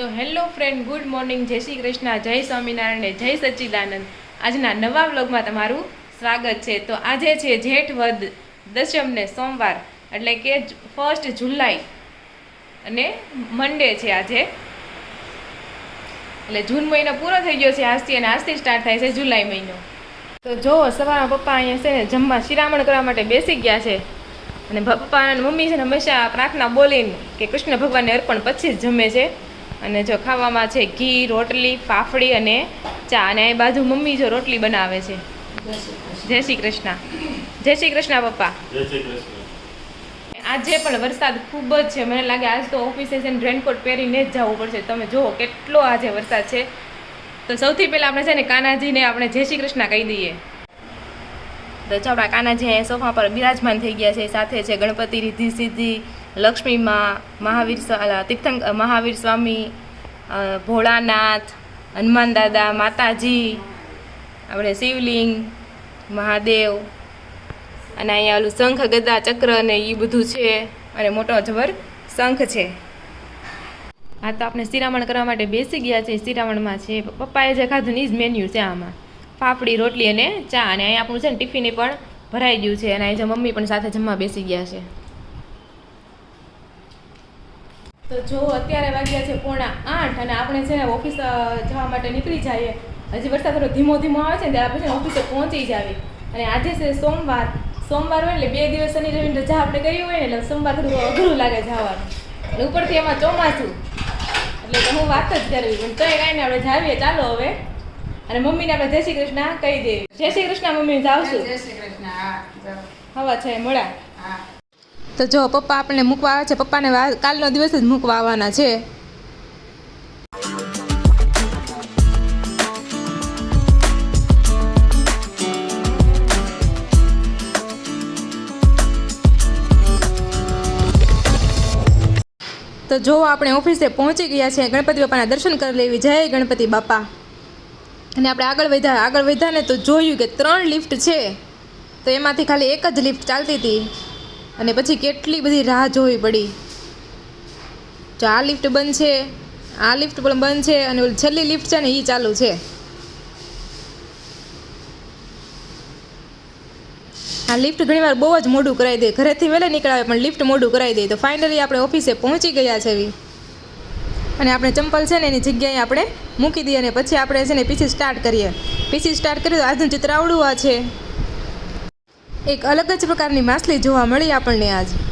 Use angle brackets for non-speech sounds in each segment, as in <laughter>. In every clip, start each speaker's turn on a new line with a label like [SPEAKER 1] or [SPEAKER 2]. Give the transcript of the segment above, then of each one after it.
[SPEAKER 1] તો hello friend, good morning. જય શ્રી કૃષ્ણ, જય સ્વામિનારાયણ જય સચ્ચિદાનંદ. આજના નવા વ્લોગમાં તમારું સ્વાગત છે. તો આજે છે જેઠ વદ દશમ ને સોમવાર, એટલે કે ફર્સ્ટ જુલાઈ. અને મંડે છે આજે. એટલે જૂન મહિનો પૂરો થઈ ગયો છે આજથી અને આજથી સ્ટાર્ટ થાય છે જુલાઈ મહિનો. તો જો સવારમાં પપ્પા અહીંયા છે ને જમવા શિરામણ કરવા માટે બેસી ગયા છે. અને પપ્પા અને મમ્મી છે ને હંમેશા પ્રાર્થના બોલીને કે કૃષ્ણ ભગવાનને અર્પણ પછી જ જમે છે. અને જો ખાવામાં છે ઘી રોટલી ફાફડી અને ચા. અને એ બાજુ મમ્મી જો રોટલી બનાવે છે. જય શ્રી કૃષ્ણ. જય શ્રી કૃષ્ણ પપ્પા. આજે પણ વરસાદ ખૂબ જ છે. મને લાગે આજ તો ઓફિસે છે રેનકોટ પહેરીને જ જવું પડશે. તમે જુઓ કેટલો આજે વરસાદ છે. તો સૌથી પહેલાં આપણે છે ને કાનાજીને આપણે જય શ્રી કૃષ્ણ કહી દઈએ. તો ચાવડા કાનાજી સોફા પર બિરાજમાન થઈ ગયા છે. સાથે છે ગણપતિ રીધી સિદ્ધિ લક્ષ્મીમાં મહાવીર તીર્થંક મહાવીર સ્વામી ભોળાનાથ, હનુમાન દાદા, માતાજી, આપણે શિવલિંગ, મહાદેવ અને અહીંયા ઓલું શંખ, ગદા, ચક્ર ને એ બધું છે અને મોટો જબર શંખ છે. આ તો આપણે શિરામણ કરવા માટે બેસી ગયા છે શિરામણમાં છે. પપ્પાએ જે ખાધું જ મેન્યુ છે આમાં. ફાફડી, રોટલી અને ચા અને અહીંયા આપણું છે ને ટિફિને પણ ભરાઈ ગયું છે અને અહીં મમ્મી પણ સાથે જમવા બેસી ગયા છે. તો જો અત્યારે વાગ્યા છે પોણા આઠ અને આપણે છે ને ઓફિસ જવા માટે નીકળી જઈએ. હજી વરસાદ થોડો ધીમો ધીમો આવે છે ને ત્યારે આપણે છે ને ઓફિસે પહોંચી જાવી. અને આજે છે સોમવાર. સોમવાર હોય એટલે બે દિવસ શનિ રવિની રજા આપણે કરી હોય ને એટલે સોમવાર થોડું અઘરું લાગે જવાનું. અને ઉપરથી એમાં ચોમાસું. એટલે તો હું વાત જ કરવી પણ તોય કાંઈ ને આપણે જાવીએ. ચાલો હવે. અને મમ્મીને આપણે જય શ્રી કૃષ્ણ કહી દેવી જય શ્રી કૃષ્ણ મમ્મી જાવશું
[SPEAKER 2] જય શ્રી કૃષ્ણ
[SPEAKER 1] હવા છે મળ્યા.
[SPEAKER 2] હા.
[SPEAKER 1] તો જો પપ્પા આપણને મૂકવા આવે છે, પપ્પાને કાલનો દિવસ જ મૂકવા આવવાના છે. તો જો આપણે ઓફિસે પહોંચી ગયા છે ગણપતિ બાપાના દર્શન કરી લેવી. જય ગણપતિ બાપા. અને આપણે આગળ વધ્યા આગળ વધ્યા ને તો જોયું કે ત્રણ લિફ્ટ છે. તો એમાંથી ખાલી એક જ લિફ્ટ ચાલતી હતી. અને પછી કેટલી બધી રાહ જોવી પડી. જો આ લિફ્ટ બંધ છે આ લિફ્ટ પણ બંધ છે અને છેલ્લી લિફ્ટ છે ને એ ચાલુ છે. આ લિફ્ટ ઘણીવાર બહુ જ મોડું કરાવી દે. ઘરેથી વહેલા નીકળાવે પણ લિફ્ટ મોડું કરાવી દે. તો ફાઇનલી આપણે ઓફિસે પહોંચી ગયા છે એવી અને આપણે ચંપલ છે ને એની જગ્યાએ આપણે મૂકી દઈએ અને પછી આપણે છે ને પીસી સ્ટાર્ટ કરીએ. પીસી સ્ટાર્ટ કરીએ તો આજનું ચિત્ર આવડું આ છે. એક અલગ જ પ્રકારની માછલી જોવા મળી આપણને આજ.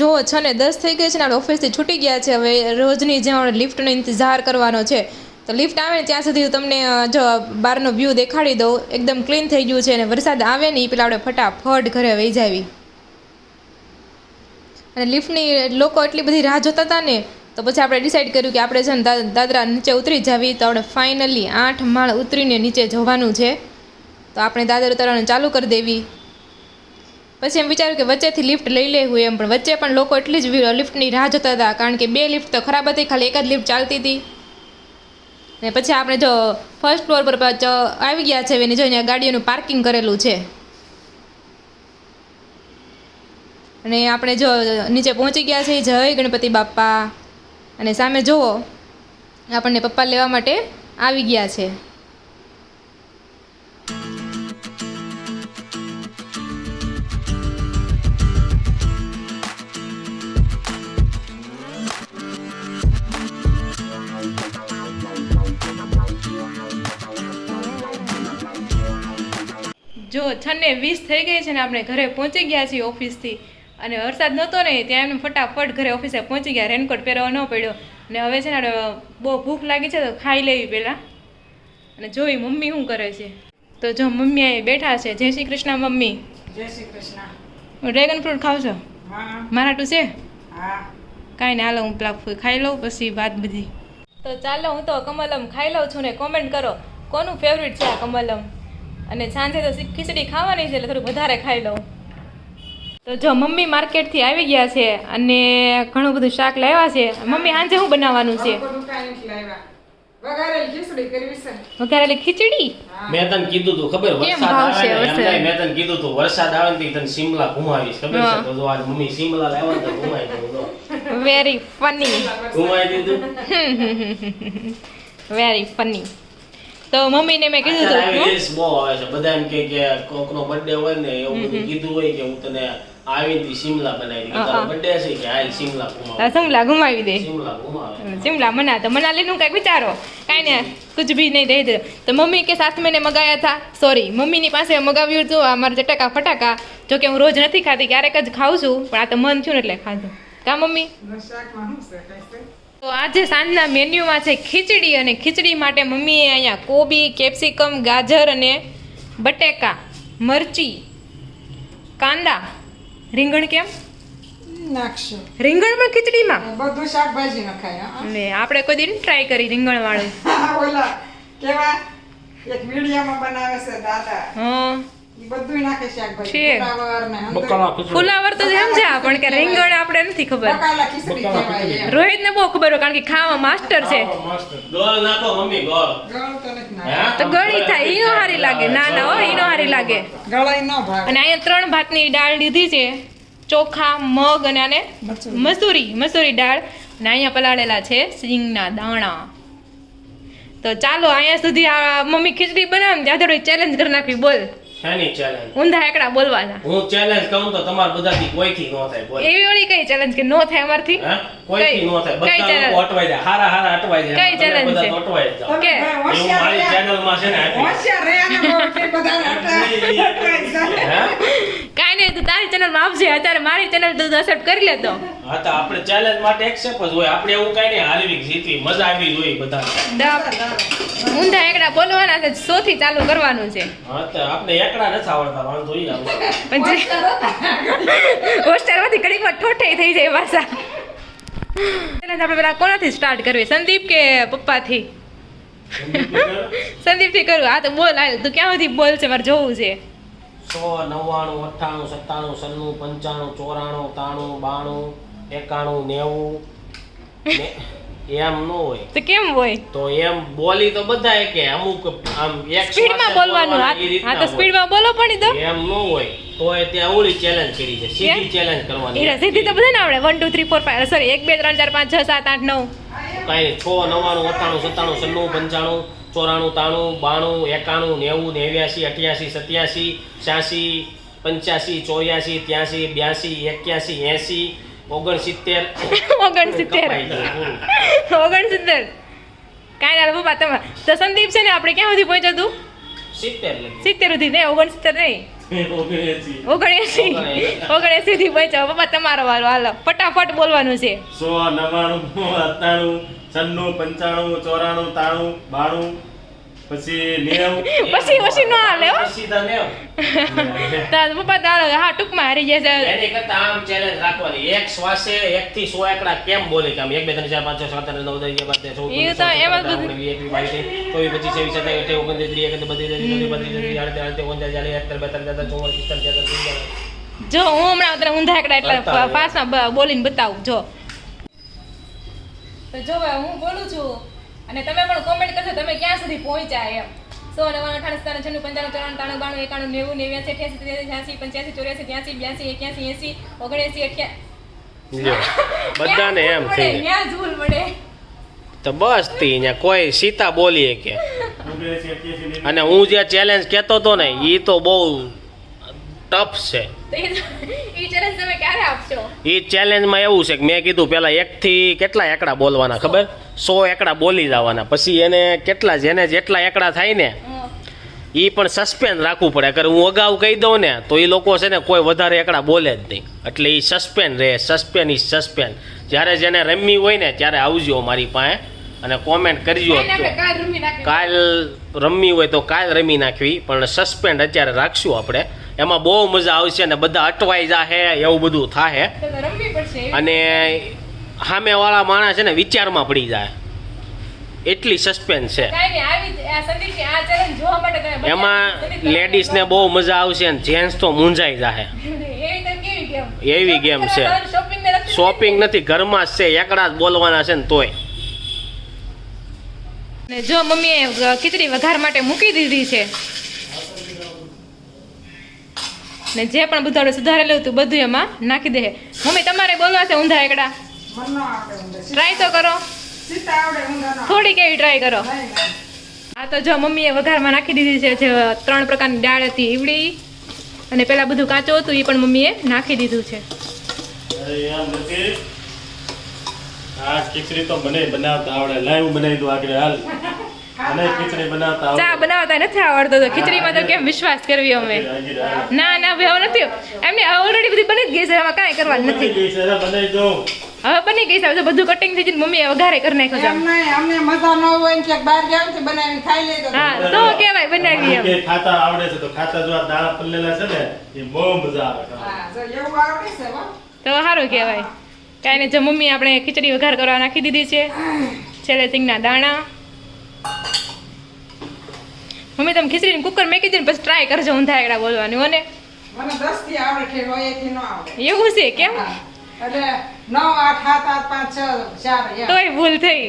[SPEAKER 1] જો છે ને દસ થઈ ગઈ છે ને આપણે ઓફિસથી છૂટી ગયા છે, હવે રોજની જેમ આપણે લિફ્ટનો ઇંતજાર કરવાનો છે. તો લિફ્ટ આવે ને ત્યાં સુધી તમને જો બહારનો વ્યૂ દેખાડી દઉં. એકદમ ક્લીન થઈ ગયું છે અને વરસાદ આવે ને એ પેલા આપણે ફટાફટ ઘરે વહી જાવી. અને લિફ્ટની લોકો એટલી બધી રાહ જોતા હતા ને, તો પછી આપણે ડિસાઈડ કર્યું કે આપણે છે ને દાદરા નીચે ઉતરી જાવી. તો આપણે ફાઇનલી આઠ માળ ઉતરીને નીચે જવાનું છે. તો આપણે દાદર ઉતારવાનું ચાલુ કરી દેવી. પછી એમ વિચાર્યું કે વચ્ચેથી લિફ્ટ લઈ લેવું એમ, પણ વચ્ચે પણ લોકો એટલી જ લિફ્ટની રાહ જોતા હતા, કારણ કે બે લિફ્ટ તો ખરાબ હતી, ખાલી એક જ લિફ્ટ ચાલતી હતી. ને પછી આપણે જો ફર્સ્ટ ફ્લોર પર આવી ગયા છે એની, જો અહીંયા ગાડીઓનું પાર્કિંગ કરેલું છે. અને આપણે જો નીચે પહોંચી ગયા છે જય ગણપતિ બાપ્પા. અને સામે જુઓ, આપણને પપ્પા લેવા માટે આવી ગયા છે. છન્ને વીસ થઈ ગઈ છે ને આપણે ઘરે પહોંચી ગયા છીએ ઓફિસથી. અને વરસાદ નહોતો ને ત્યાં એમ ફટાફટ ઘરે ઓફિસે પહોંચી ગયા રેનકોટ પહેરવા ન પડ્યો. અને હવે છે ને બહુ ભૂખ લાગી છે તો ખાઈ લેવી પહેલાં. અને જોઈ મમ્મી શું કરે છે. તો જો મમ્મી અહીં બેઠા છે. જય શ્રી કૃષ્ણ મમ્મી.
[SPEAKER 2] જય શ્રી કૃષ્ણ.
[SPEAKER 1] ડ્રેગન ફ્રૂટ ખાવ છો મારા ટુ છે?
[SPEAKER 2] હા.
[SPEAKER 1] કાંઈ ને હાલો હું પેલા ખાઈ લઉં પછી વાત બધી. તો ચાલો હું તો કમલમ ખાઈ લઉં છું ને કોમેન્ટ કરો. કોનું ફેવરિટ છે આ કમલમ? અને સાંજે તો ખીચડી ખાવાની છે એટલે થોડું વધારે ખાઈ લઉં. તો જો મમ્મી માર્કેટથી આવી ગયા છે અને ઘણું બધું શાક લાવ્યા છે મમ્મી સાંજે શું બનાવવાનું છે.
[SPEAKER 3] વઘારેલી ખીચડી કરવી છે.
[SPEAKER 1] વઘારેલી ખીચડી?
[SPEAKER 2] મેં તને કીધું તું ખબર વરસાદ આવે ને એમ
[SPEAKER 1] વરસાદ?
[SPEAKER 2] નહીં, મેં તને કીધું તું વરસાદ આવે ને તને શિમલા ઘુમાવીશ ખબર છે? તો જો આજ મમ્મી શિમલા લાવ્યા ને તો ઘુમાઈ દીધું?
[SPEAKER 1] વેરી ફની
[SPEAKER 2] દીધું
[SPEAKER 1] વેરી ફની તો મમ્મીને મેં કીધું હતું
[SPEAKER 2] બધા એમ કે કે કોકનો બર્થડે હોય ને એવું બધું કીધું હોય કે હું તને આવી શિમલા બનાવી
[SPEAKER 1] દે
[SPEAKER 2] તારો બર્થડે છે કે હાલ શિમલા ઘુમાવ?
[SPEAKER 1] શિમલા ઘુમાવી દે.
[SPEAKER 2] શિમલા ઘુમાવ.
[SPEAKER 1] શિમલા મના તો મના લેનું કાંઈક વિચારો. કાંઈ ને કુછ ભી નહીં રહે તો. મમ્મી કે સાત મહિને મગાયા હતા. સોરી મમ્મીની પાસે મગાવ્યું હતું આ મારા ચટાકા ફટાકા. જો કે હું રોજ નથી ખાતી ક્યારેક જ ખાઉં છું પણ આ તો મન થયું ને એટલે ખાધું. કા મમ્મી? તો આજે સાંજના મેન્યુમાં છે ખીચડી અને ખીચડી માટે મમ્મીએ અહીંયા કોબી કેપ્સિકમ ગાજર અને બટેકા મરચી કાંદા. રીંગણ કેમ?
[SPEAKER 3] નાખશો.
[SPEAKER 1] રીંગણ પણ ખીચડીમાં
[SPEAKER 3] બધું શાકભાજી નખાય
[SPEAKER 1] ને આપણે કોઈ દિન ટ્રાય કરી રીંગણ વાળું <laughs>
[SPEAKER 3] ઓલા કેવા? એક વીડિયામાં બનાવે છે દાદા.
[SPEAKER 1] હા. છે.
[SPEAKER 3] ફુલાવર ને
[SPEAKER 1] તો સમજ્યા પણ કે રીંગણ આપણે નથી ખબર. રોહિત ને બહુ ખબર હોય કારણ કે ખાવા માસ્ટર છે.
[SPEAKER 2] ગોળ નાખો મમ્મી ગોળ.
[SPEAKER 3] ગળ તો
[SPEAKER 1] ગળી થાય ઈ નો હારી લાગે. ના ના હો હારી લાગે.
[SPEAKER 3] ન
[SPEAKER 1] અને અહીંયા ત્રણ ભાતની દાળ લીધી છે. ચોખા મગ અને આને
[SPEAKER 3] મસૂરી.
[SPEAKER 1] મસૂરી દાળ અને અહીંયા પલાળેલા છે સિંગના દાણા. તો ચાલો અહીંયા સુધી આ મમ્મી ખીચડી બનાવે ને ત્યાં થોડી ચેલેન્જ કરી નાખવી બોલ.
[SPEAKER 2] શેની ચેલેન્જ
[SPEAKER 1] ઊંધા એકડા બોલવાના.
[SPEAKER 2] હું ચેલેન્જ કહું તો તમાર બધાથી કોઈથી ન થાય બોલ.
[SPEAKER 1] એવી ઓલી કઈ ચેલેન્જ કે નો થાય અમારથી?
[SPEAKER 2] હા? કોઈથી
[SPEAKER 1] નો
[SPEAKER 2] ન થાય? બધા લોકો અટવાઈ જાય. હારા હારા અટવાઈ જાય.
[SPEAKER 1] કઈ
[SPEAKER 2] ચેલેન્જ
[SPEAKER 1] છે?
[SPEAKER 2] અટવાઈ
[SPEAKER 1] કે?
[SPEAKER 3] ભાઈ
[SPEAKER 2] મારી
[SPEAKER 3] ચેનલ
[SPEAKER 2] ચેનલમાં છે ને
[SPEAKER 3] હોશિયાર રહ્યા ને બધા અટવાય જાય.
[SPEAKER 1] નહીં તું તારી ચેનલમાં આપજે અત્યારે મારી ચેનલ તું અસર કરી લેતો.
[SPEAKER 2] હા તો આપણે ચેલેન્જ માટે એક્સેપ્ટ જ હોય. આપણે એવું કઈ નહીં હાલવી જીતવી મજા આવી જોઈએ બધા
[SPEAKER 1] ઊંધા એકડા બોલવાના છે સોથી ચાલુ કરવાનું છે.
[SPEAKER 2] હા તો આપણે એકડા નથી આવડતા વાંધો ઈ આવે
[SPEAKER 1] પણ હોસ્ટેલમાંથી ઘડીકમાં ઠોઠે થઈ જાય પાછા. ચેલેન્જ આપણે પેલા કોનાથી સ્ટાર્ટ કરવી? સંદીપ કે પપ્પાથી? સંદીપથી કરું. આ તો બોલ હાલ તું ક્યાં સુધી બોલ છે? મારે જોવું છે.
[SPEAKER 2] સો નવ્વાણું અઠ્ઠાણું સત્તાણું સન્નું પંચાણું ચોરાણું તાણું બાણું એકાણું નેવું. એમ ન હોય.
[SPEAKER 1] તો કેમ હોય?
[SPEAKER 2] તો એમ બોલી તો બધા કે અમુક આમ એક
[SPEAKER 1] સ્પીડમાં બોલવાનું. હા તો સ્પીડમાં બોલો પણ દો
[SPEAKER 2] એમ ન હોય. તો એ ત્યાં ઓલી ચેલેન્જ કરી છે. સીધી ચેલેન્જ કરવાની
[SPEAKER 1] એ સીધી તો બધાને આવડે. One two three four five sorry એક બે ત્રણ ચાર પાંચ છ સાત આઠ નવ.
[SPEAKER 2] કાંઈ નહીં. છ નવ્વાણું અઠ્ઠાણું સત્તાણું સન્નું પંચાણું ચોરાણું તાણું બાણું એકાણું નેવું નેવ્યાસી અઠ્યાસી સત્યાસી છ્યાસી પંચ્યાસી ચોર્યાસી ત્યાસી બ્યાસી એક્યાસી એસી ઓગણસિત્તેર. <laughs>
[SPEAKER 1] ઓગણસિત્તેર. <laughs> ઓગણસિત્તેર. કાંઈ ના પપ્પા તમે તો સંદીપ છે ને આપણે ક્યાં સુધી પહોંચ્યો તું?
[SPEAKER 2] સિત્તેર
[SPEAKER 1] સિત્તેર સુધી નહીં ઓગણસિત્તેર નહીં?
[SPEAKER 2] ઓગણએંસી.
[SPEAKER 1] ઓગણએસી? થી બચાવ. પપ્પા તમારો વારો હાલો. ફટાફટ બોલવાનું છે.
[SPEAKER 4] સો નવ્વાણું સત્તાણું છન્નું પંચાણું ચોરાણું તાણું બાણું. પછી નેવું <laughs>
[SPEAKER 1] પછી પછી ન આવે હો
[SPEAKER 2] પછી તો નેવ. <laughs>
[SPEAKER 1] તો પપ્પા તારો હા ટૂંકમાં હારી જશે
[SPEAKER 2] એને કરતા આમ ચેલેન્જ રાખવાની. એક શ્વાસે એક થી 100 એકડા કેમ બોલે કે આમ એક બે ત્રણ ચાર પાંચ છ સાત આઠ નવ દસ અગિયાર બાર તેર ચૌદ
[SPEAKER 1] એ
[SPEAKER 2] પંદર
[SPEAKER 1] તો
[SPEAKER 2] સોળ
[SPEAKER 1] એમાં
[SPEAKER 2] સત્તર
[SPEAKER 1] બધું-
[SPEAKER 2] અઢાર ઓગણીસ વીસ એકવીસ બાવીસ ત્રેવીસ ચોવીસ પચીસ છવ્વીસ સત્તાવીસ અઠ્યાવીસ ઓગણત્રીસ ત્રીસ એકત્રીસ બત્રીસ તેત્રીસ ચોત્રીસ બત્રીસ તેત્રીસ અડત્રીસ અડત્રીસ ઓગણચાલીસ ચાલીસ એકતાલીસ બેતાલીસ તેતાલીસ ચુમ્માલીસ પિસ્તાલીસ છેતાલીસ સુડતાલીસ.
[SPEAKER 1] જો હું હમણાં તને ઊંધા એકડા એટલે. ફાસ્ટમાં બોલીને બતાવું જો તો જો હું બોલું છું અને તમે પણ કોમેન્ટ કરશો તમે ક્યાં સુધી પહોંચ્યા એમ. સો નવ્વાણું અઠાણું સત્તાણું છન્નું પંચાણું ચોરાણું ત્રણ બાણું એકાણું નેવું નેવ્યાસી અઠ્યાસી ત્રેસી છ્યાસી પંચ્યાસી ચોર્યાસી ત્યાંસી બ્યાસી એક્યાસી એસી ઓગણએસી અઠ્યા
[SPEAKER 2] બધાને એમ થઈ
[SPEAKER 1] ક્યાં ભૂલ પડે.
[SPEAKER 2] તો બસ તી અહીંયા કોઈ સીતા બોલીએ કે અને હું જે ચેલેન્જ કહેતો હતો ને એ તો બહુ ટફ છે.
[SPEAKER 1] એ
[SPEAKER 2] ચેલેન્જમાં એવું છે કે મેં કીધું પેલા એકથી કેટલા એકડા બોલવાના ખબર? સો એકડા બોલી જવાના. પછી એને કેટલા જેને જેટલા એકડા થાય ને એ પણ સસ્પેન્સ રાખવું પડે. અગર હું અગાઉ કહી દઉં ને તો એ લોકો છે ને કોઈ વધારે એકડા બોલે જ નહીં. એટલે એ સસ્પેન્સ રહે. સસ્પેન્સ ઇઝ સસ્પેન્સ જ્યારે જેને રમવી હોય ને ત્યારે આવજો મારી પાસે અને કોમેન્ટ કરજો
[SPEAKER 1] કાલ
[SPEAKER 2] રમવી હોય તો કાલ રમી નાખવી પણ સસ્પેન્ડ અત્યારે રાખશું આપણે. એમાં બહુ મજા આવશે ને બધા અટવાઈ જાહે એવું બધું થાહે. અને સામેવાળા માણસ છે ને વિચારમાં પડી જાય. એટલી સસ્પેન્સ છે. એમાં લેડીઝને બહુ મજા આવશે અને જેન્ટ્સ તો મૂંઝાઈ જાહે. <laughs>
[SPEAKER 1] એવી ગેમ
[SPEAKER 2] છે.
[SPEAKER 1] શોપિંગ
[SPEAKER 2] નથી ઘરમાં જ છે એકડા જ બોલવાના છે ને તોય.
[SPEAKER 1] જો મમ્મીએ ખીચડી વઘાર માટે મૂકી દીધી છે ને જે પણ બધું સુધારેલું હતું બધું એમાં નાખી દે. મમ્મી તમારે બોલવા છે ઊંધા એકડા. ટ્રાય તો કરો. થોડી કેવી ટ્રાય કરો. આ તો જો મમ્મીએ વઘારમાં નાખી દીધી છે જે ત્રણ પ્રકારની દાળ હતી ઈવડી અને પેલા બધું કાચું હતું એ પણ મમ્મીએ નાખી દીધું છે.
[SPEAKER 4] આ ખીચડી તો મને બનાવતા આવડે. લાઈવ બનાવી દઉં આગળ હાલ. ખીચડી બનાવતા
[SPEAKER 1] ચા બનાવતા નથી આવડતો તો ખીચડીમાં તો કેમ વિશ્વાસ કરવી અમે? ના ના ભાઈ હવે નથી. એમને ઓલરેડી બધી બની જ ગઈ છે એમાં કાંઈ કરવાનું નથી. હવે બની ગઈ છે તો બધું કટિંગ થઈ જઈને મમ્મીએ વઘારે કરી નાખ્યો છે
[SPEAKER 3] એમ અમને મજા ન હોય ને ક્યાંક બહાર જાવ તો બનાવીને ખાઈ તો.
[SPEAKER 1] હા તો કેવાય બનાવી એમ.
[SPEAKER 4] કે ખાતા આવડે છે તો ખાતા જો આ દાણા પલ્લેલા છે ને એ બહુ મજા આવે
[SPEAKER 3] હા, જો એવું આવડે છે હો.
[SPEAKER 1] તો સારું કહેવાય. કાંઈ નહીં જો મમ્મી આપણે ખીચડી વઘાર કરવા નાખી દીધી છે છેલ્લે સિંગના દાણા. મમ્મી તમે ખીચડીને કુકર મેકી દઈને પછી ટ્રાય કરજો ઊંધા એકડા બોલવાનું અને
[SPEAKER 3] મને દસથી આવડે છે રોયેથી ન આવડે.
[SPEAKER 1] એવું છે કેમ?
[SPEAKER 3] એટલે નવ આઠ સાત આઠ પાંચ છ ચાર
[SPEAKER 1] તોય ભૂલ થઈ.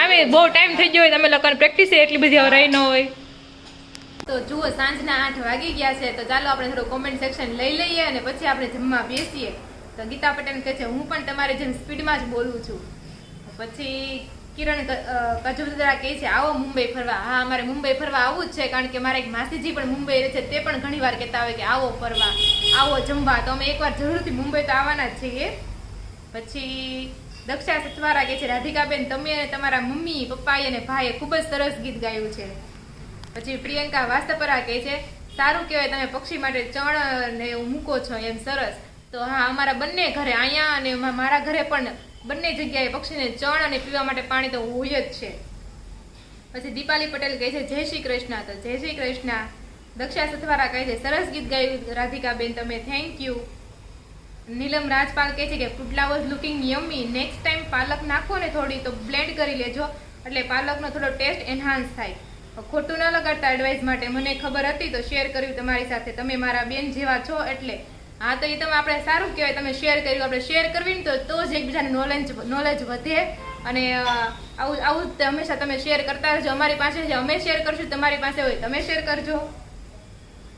[SPEAKER 3] આવે
[SPEAKER 1] બહુ ટાઈમ થઈ ગયો હોય તમે લોકોને પ્રેક્ટિસ એટલી બધી હવે રહી ન હોય. તો જુઓ સાંજના આઠ વાગી ગયા છે તો ચાલો આપણે થોડું કોમેન્ટ સેક્શન લઈ લઈએ અને પછી આપણે જમવા બેસીએ. તો ગીતા પટેલ કહે છે, હું પણ તમારી જેમ સ્પીડમાં જ બોલું છું. પછી કિરણ કજુદરા કહે છે, આવો મુંબઈ ફરવા. હા, અમારે મુંબઈ ફરવા આવવું જ છે, કારણ કે મારા એક માસીજી પણ મુંબઈ રહે છે, તે પણ ઘણી વાર કહેતા હોય કે, આવો ફરવા, આવો જમવા. તો અમે એકવાર જરૂરથી મુંબઈ તો આવવાના જ છીએ. પછી દક્ષા સથવારા કહે છે, રાધિકાબેન, તમે અને તમારા મમ્મી, પપ્પાએ અને ભાઈએ ખૂબ જ સરસ ગીત ગાયું છે. પછી પ્રિયંકા વાસ્તપરા કહે છે, સારું કહેવાય, તમે પક્ષી માટે ચણ ને એવું મૂકો છો, એમ સરસ. તો હા, અમારા બંને ઘરે, અહીંયા અને મારા ઘરે પણ બંને જગ્યાએ પક્ષીને ચણ અને પીવા માટે પાણી તો હોય જ છે. પછી દીપાલી પટેલ કહે છે, જય શ્રી કૃષ્ણ. તો જય શ્રી કૃષ્ણ. દક્ષા સથવારા કહે છે, સરસ ગીત ગાયું રાધિકાબેન તમે થેન્ક યુ નીલમ રાજપાલ કહે છે કે, pudla was looking yummy next time પાલક નાખો ને થોડી તો બ્લેન્ડ કરી લેજો, એટલે પાલકનો થોડો ટેસ્ટ એન્હાન્સ થાય. ખોટું ન લગાડતા એડવાઇસ માટે મને ખબર હતી, તો શેર કર્યું તમારી સાથે. તમે મારા બેન જેવા છો, એટલે હા, તો એ તમે આપણે સારું કહેવાય. તમે શેર કર્યું, આપણે શેર કરવી ને તો જ એકબીજાને નોલેજ નોલેજ વધે. અને આવું આવું હંમેશા તમે શેર કરતા રહેજો. અમારી પાસે જે અમે શેર કરશું, તમારી પાસે હોય, તમે શેર કરજો.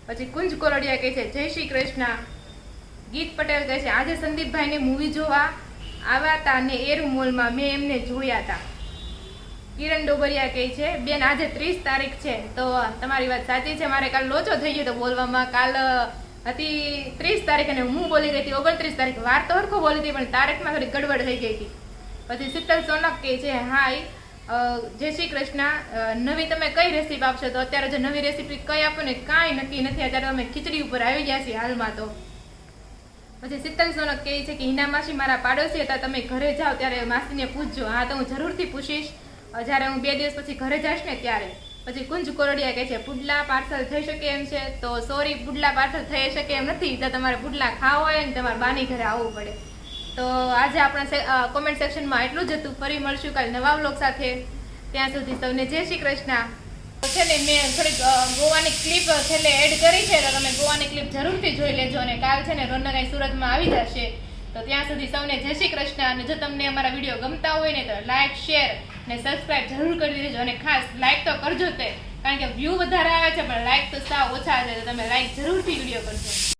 [SPEAKER 1] પછી કુંજ કોરડિયા કહે છે, જય શ્રી કૃષ્ણ. ગીત પટેલ કહે છે, આજે સંદીપભાઈને મૂવી જોવા આવ્યા હતા અને એર મોલમાં મેં એમને જોયા હતા કિરણ ડોબરિયા કહે છે, બેન, આજે ત્રીસ તારીખ છે. તો તમારી વાત સાચી છે. મારે કાલ લોચો થઈ ગયો તો બોલવામાં. કાલ હતી ત્રીસ તારીખ અને હું બોલી ગઈ હતી, ઓગણત્રીસ તારીખ. વાર તો હરખો બોલી હતી, પણ તારીખમાં થોડી ગડબડ થઈ ગઈ હતી. પછી શીતલ સોનક કે છે, હાય જય શ્રી કૃષ્ણ. નવી તમે કઈ રેસીપી આપશો? તો અત્યારે જે નવી રેસીપી કઈ આપો ને કાંઈ નક્કી નથી. અત્યારે અમે ખીચડી ઉપર આવી ગયા છીએ હાલમાં તો. પછી શીતલ સોનક કહે છે કે, હિના માસી મારા પાડોશી હતા. તમે ઘરે જાઓ ત્યારે માસીને પૂછજો. હા, તો હું જરૂરથી પૂછીશ. જ્યારે હું બે દિવસ પછી ઘરે જઈશ ને ત્યારે. પછી કુંજ કોરડિયા કહે છે, પુડલા પાર્સલ થઈ શકે એમ છે. તો સોરી, પુડલા પાર્સલ થઈ શકે એમ નથી. તો તમારે પુડલા ખાવા હોય ને તમારે બાની ઘરે આવવું પડે. તો આજે આપણા કોમેન્ટ સેક્શનમાં એટલું જ હતું. ફરી મળશું કાલે નવા વ્લોગ સાથે. ત્યાં સુધી સૌને જય શ્રી કૃષ્ણ. છે ને મેં થોડીક ગોવાની ક્લિપ છેલ્લે એડ કરી છે. તો તમે ગોવાની ક્લિપ જરૂરથી જોઈ લેજો અને કાલ છે ને અહીં સુરતમાં આવી જશે. તો ત્યાં સુધી સૌને જય શ્રી કૃષ્ણ. અને જો તમને અમારા વીડિયો ગમતા હોય ને તો લાઈક શેર ને સબસ્ક્રાઇબ જરૂર કરી દેજો અને ખાસ લાઈક તો કરજો તે. કારણ કે વ્યૂ વધારે આવે છે, પણ લાઈક તો સાવ ઓછા છે. તો તમે લાઈક જરૂરથી વીડિયો કરજો.